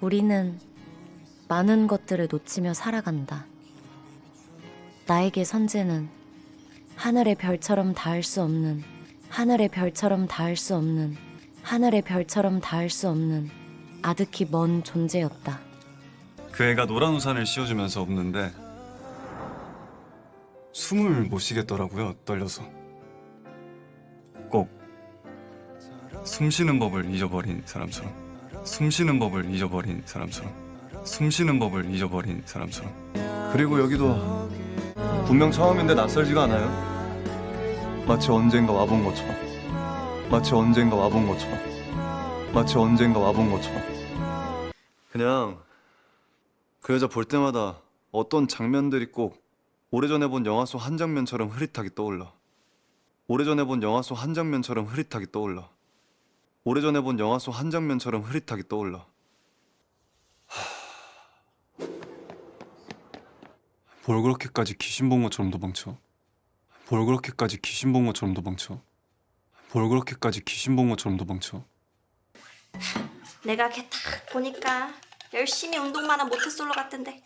우리는 많은 것들을 놓치며 살아간다. 나에게 선재는 하늘의 별처럼 닿을 수 없는, 하늘의 별처럼 닿을 수 없는, 하늘의 별처럼 닿을 수 없는 아득히 먼 존재였다. 그 애가 노란 우산을 씌워주면서 웃는데 숨을 못 쉬겠더라고요 떨려서 꼭 숨 쉬는 법을 잊어버린 사람처럼 숨 쉬는 법을 잊어버린 사람처럼 숨 쉬는 법을 잊어버린 사람처럼 그리고 여기도 분명 처음인데 낯설지가 않아요. 마치 언젠가 와본 것처럼. 마치 언젠가 와본 것처럼. 마치 언젠가 와본 것처럼. 그냥 그 여자 볼 때마다 어떤 장면들이 꼭 오래전에 본 영화 속 한 장면처럼 흐릿하게 떠올라. 오래전에 본 영화 속 한 장면처럼 흐릿하게 떠올라. 오래전에 본 영화 속 한 장면처럼 흐릿하게 떠올라. 뭘 그렇게까지 귀신 본 것처럼 도망쳐. 뭘 그렇게까지 귀신 본 것처럼 도망쳐. 뭘 그렇게까지 귀신 본 것처럼 도망쳐. 내가 걔 딱 보니까 열심히 운동만 한 모태솔로 같은데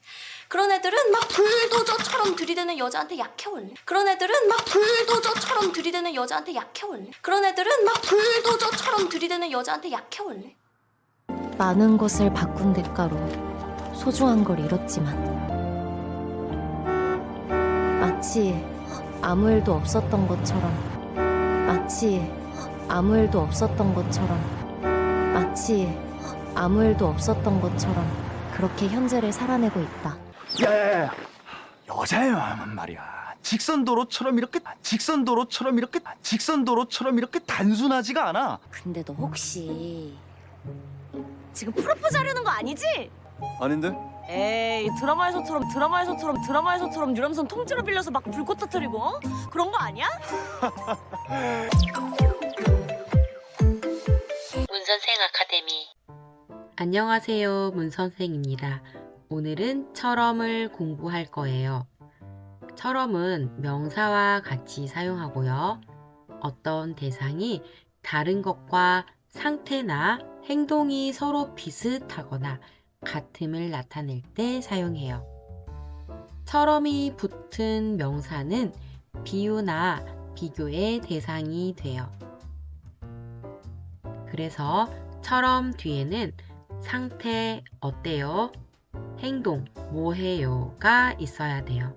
그런 애들은 막 불도저처럼 들이대는 여자한테 약해 원래? 그런 애들은 막 불도저처럼 들이대는 여자한테 약해 원래? 그런 애들은 막 불도저처럼 들이대는 여자한테 약해 원래? 많은 것을 바꾼 대가로 소중한 걸 잃었지만 마치 아무 일도 없었던 것처럼 마치 아무 일도 없었던 것처럼 마치 아무 일도 없었던 것처럼 그렇게 현재를 살아내고 있다. 야야야 여자야만 말이야 직선도로처럼 이렇게 직선도로처럼 이렇게 직선도로처럼 이렇게 단순하지가 않아 근데 너 혹시 지금 프로포즈 하려는 거 아니지? 아닌데? 에이 드라마에서처럼 드라마에서처럼 드라마에서처럼 유람선 통째로 빌려서 막 불꽃 터뜨리고 어? 그런 거 아니야? 문선생 아카데미 안녕하세요 문선생입니다 오늘은 철엄을 공부할 거예요. 철엄은 명사와 같이 사용하고요. 어떤 대상이 다른 것과 상태나 행동이 서로 비슷하거나 같음을 나타낼 때 사용해요. 철엄이 붙은 명사는 비유나 비교의 대상이 돼요. 그래서 처럼 뒤에는 상태 어때요? 행동 뭐해요가 있어야 돼요.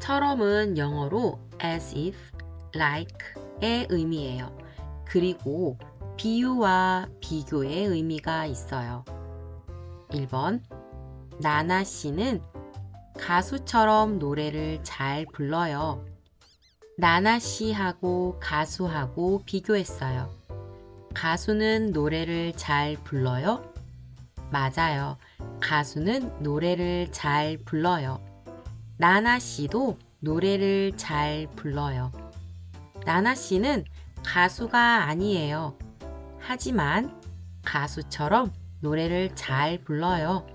처럼은 영어로 as if, like의 의미예요. 그리고 비유와 비교의 의미가 있어요. 1번 나나 씨는 가수처럼 노래를 잘 불러요. 나나 씨하고 가수하고 비교했어요. 가수는 노래를 잘 불러요? 맞아요. 가수는 노래를 잘 불러요. 나나 씨도 노래를 잘 불러요. 나나 씨는 가수가 아니에요. 하지만 가수처럼 노래를 잘 불러요.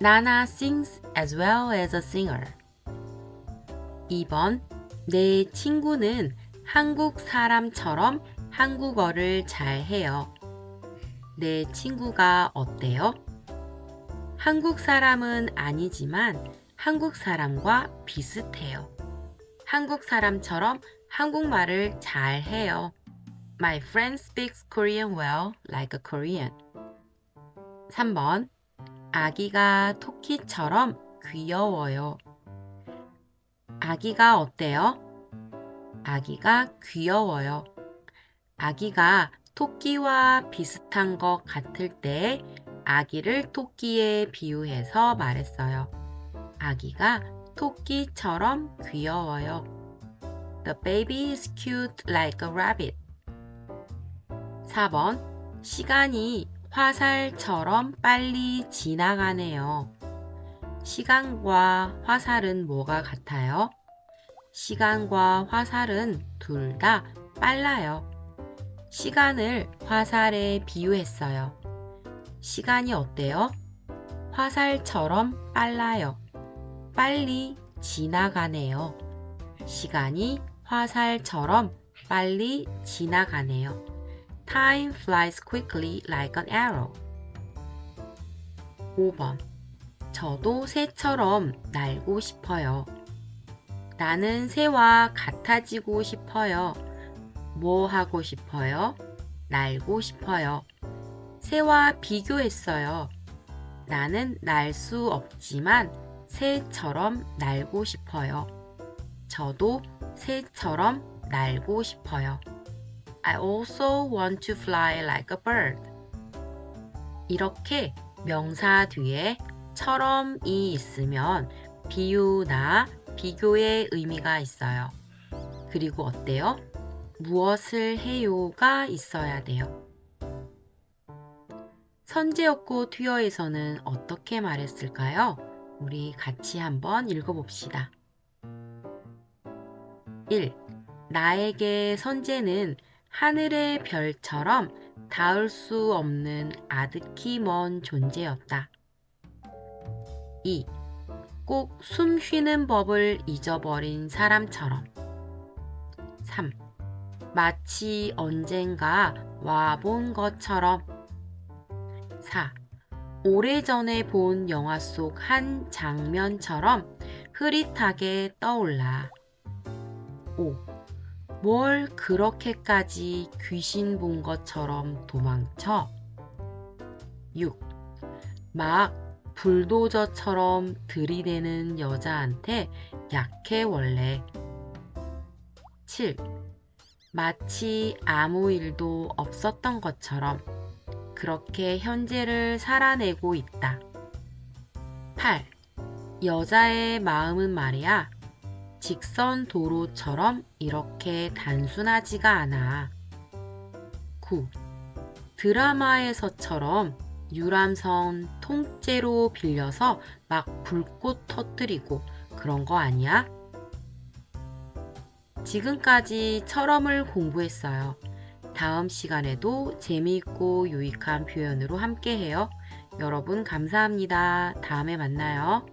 나나 sings as well as a singer. 2번 내 친구는 한국 사람처럼 한국어를 잘 해요. 내 친구가 어때요? 한국 사람은 아니지만 한국 사람과 비슷해요. 한국 사람처럼 한국말을 잘 해요. My friend speaks Korean well like a Korean. 3번 아기가 토끼처럼 귀여워요. 아기가 어때요? 아기가 귀여워요. 아기가 토끼와 비슷한 것 같을 때 아기를 토끼에 비유해서 말했어요. 아기가 토끼처럼 귀여워요. The baby is cute like a rabbit. 4번 시간이 화살처럼 빨리 지나가네요. 시간과 화살은 뭐가 같아요? 시간과 화살은 둘 다 빨라요. 시간을 화살에 비유했어요. 시간이 어때요? 화살처럼 빨라요. 빨리 지나가네요. 시간이 화살처럼 빨리 지나가네요. Time flies quickly like an arrow. 5번. 저도 새처럼 날고 싶어요. 나는 새와 같아지고 싶어요. 뭐 하고 싶어요? 날고 싶어요. 새와 비교했어요. 나는 날 수 없지만 새처럼 날고 싶어요. 저도 새처럼 날고 싶어요. I also want to fly like a bird. 이렇게 명사 뒤에 처럼이 있으면 비유나 비교의 의미가 있어요. 그리고 어때요? 무엇을 해요가 있어야 돼요. 선제였고 튀어에서는 어떻게 말했을까요? 우리 같이 한번 읽어봅시다. 1. 나에게 선제는 하늘의 별처럼 닿을 수 없는 아득히 먼 존재였다. 2. 꼭 숨 쉬는 법을 잊어버린 사람처럼. 3. 마치 언젠가 와본 것처럼. 4. 오래전에 본 영화 속 한 장면처럼 흐릿하게 떠올라. 5. 뭘 그렇게까지 귀신 본 것처럼 도망쳐? 6. 막 불도저처럼 들이대는 여자한테 약해 원래. 7. 마치 아무 일도 없었던 것처럼 그렇게 현재를 살아내고 있다. 8. 여자의 마음은 말이야. 직선 도로처럼 이렇게 단순하지가 않아. 9. 드라마에서처럼 유람선 통째로 빌려서 막 불꽃 터뜨리고 그런 거 아니야? 지금까지 철험을 공부했어요. 다음 시간에도 재미있고 유익한 표현으로 함께 해요. 여러분 감사합니다. 다음에 만나요.